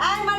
And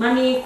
money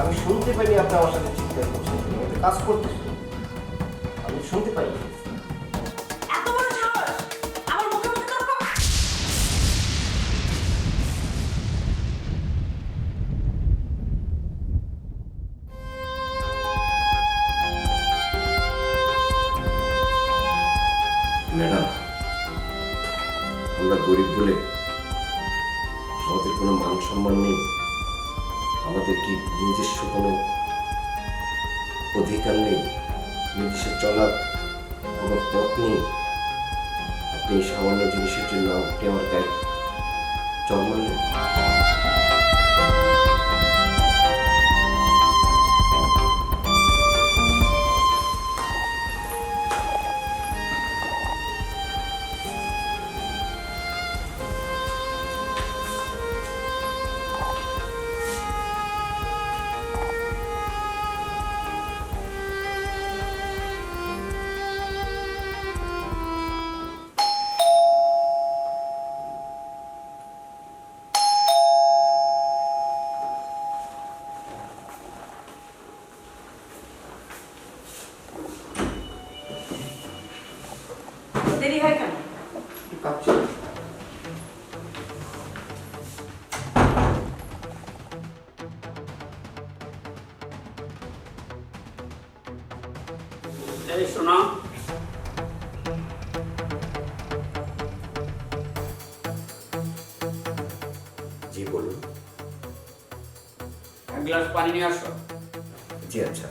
আমি শুনতে পাইনি আপনি আমার সাথে চিন্তা করছেন। কাজ করতে আমি শুনতে পাইনি। আমাদের কি নিজস্ব কোনো অধিকার নেই? নিজস্ব চলার কোনো পথ নেই? আপনি সামান্য জিনিসের জন্য আমাকে আমার গায়ে জন্মালেন এই শোনা। জি বলুন। এক গ্লাস পানি নিয়ে আসো। জি আচ্ছা।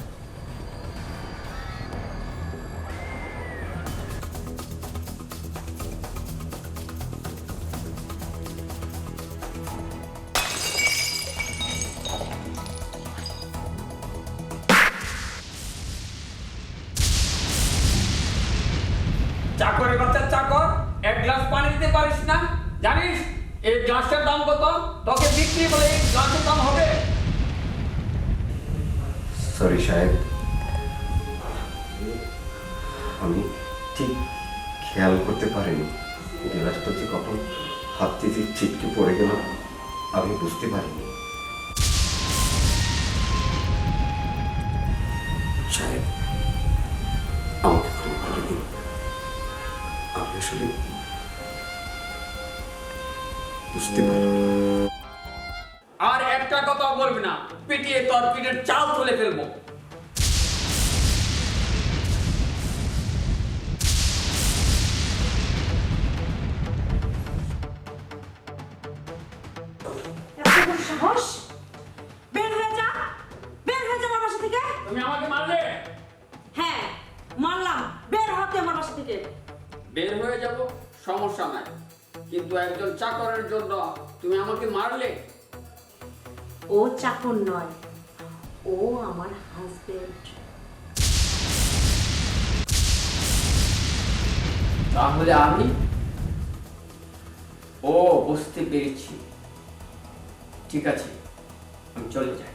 গ্লাসটার দাম কত? তোকে বিক্রি বলে এই দাম হবে। সরি সাহেব। আমি ঠিক খেয়াল করতে পারিনি। গ্লাসটা যে কখন হাত থেকে ছিটকে পড়ে গেল, আমি বুঝতে পারিনি। সাহেব, আমাকে ক্ষমা আমি আসলে বুঝতে পারিনি আর একটা কথা বলবি না পিটিয়ে তোর পিঠের চাল তুলে ফেলব। এত বড় সাহস? বের হয়ে যা বের হয়ে যা আমার বাসা থেকে। তুমি আমাকে মারলে? হ্যাঁ মারলাম বের হতে আমার বাসা থেকে। বের হয়ে যাব সমস্যা নাই। কিন্তু একজন চাকরের জন্য তুমি আমাকে মারলে? ও চাকর নয় ও আমার হাজবেন্ড তাহলে আমি? ও বুঝতে পেরেছি। ঠিক আছে আমি চলে যাই।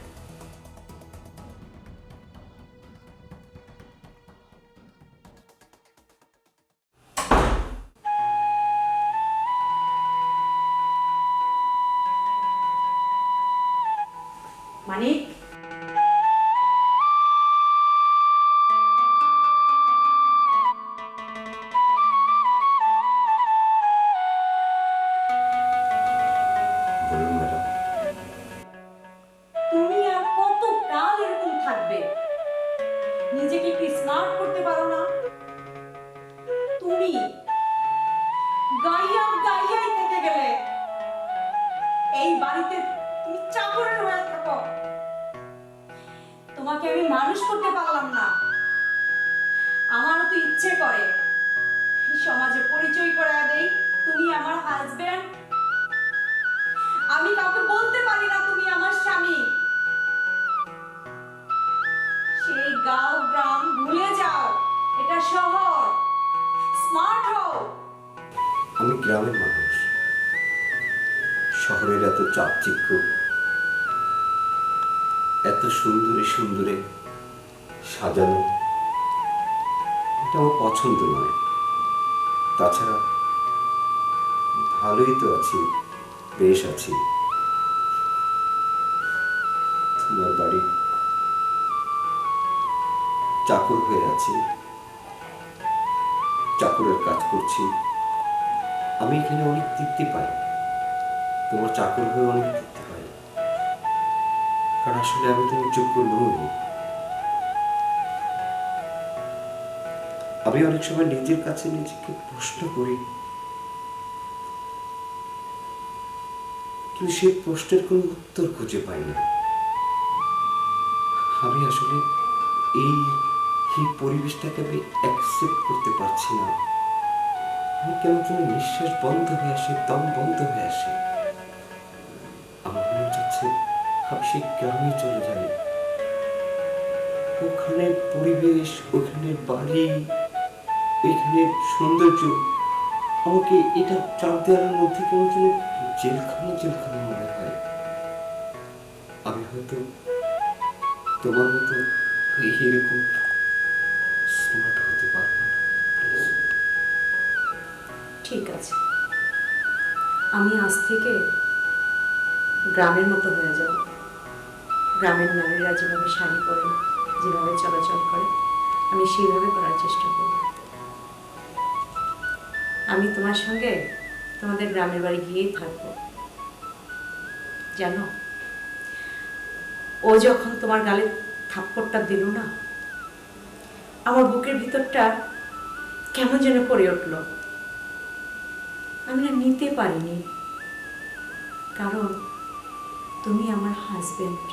গ্রামের মানুষ। শহরের এত চাকচিক্য, এত সুন্দরে সুন্দরে সাজানো, এটা আমার পছন্দ নয়। তাছাড়া ভালোই তো আছি, বেশ আছি। তোমার বাড়ি চাকর হয়ে আছি, চাকরের কাজ করছি। আমি এখানে অনেক তৃপ্তি পাই। তোমার চাকর হয়ে অনেক তৃপ্তি পাই। কারণ আসলে আমি তোমার যোগ্য নই। আমি অনেক সময় নিজের কাছে নিজেকে প্রশ্ন করি। কিন্তু সেই প্রশ্নের কোনো উত্তর খুঁজে পাই না। আমি আসলে এই পরিবেশটাকে আমি অ্যাকসেপ্ট করতে পারছি না। আমি কেমন যেন নিঃশ্বাস বন্ধ হয়ে আসে, দম বন্ধ হয়ে আসে? আমার মনে যাচ্ছে আমি গ্রামে চলে যাই। ওখানে পরিবেশ ওখানে বাড়ি ওইখানে সৌন্দর্য, আমাকে এটা চার দেওয়ার মধ্যে কেমন যেন জেলখানা জেলখানা মনে হয়। আমি হয়তো তোমার মতো এরকম ঠিক আছে। আমি আজ থেকে গ্রামের মতো হয়ে যাব। গ্রামের নারীরা যেভাবে শাড়ি পরে, যেভাবে চলাচল করে, আমি সেইভাবে করার চেষ্টা করব। আমি তোমার সঙ্গে তোমাদের গ্রামের বাড়ি গিয়েই থাকব। জানো, ও যখন তোমার গালে থাপ্পড়টা দিল না, আমার বুকের ভিতরটা কেমন যেন করে উঠল। আমি না নিতে পারিনি। কারণ তুমি আমার হাজব্যান্ড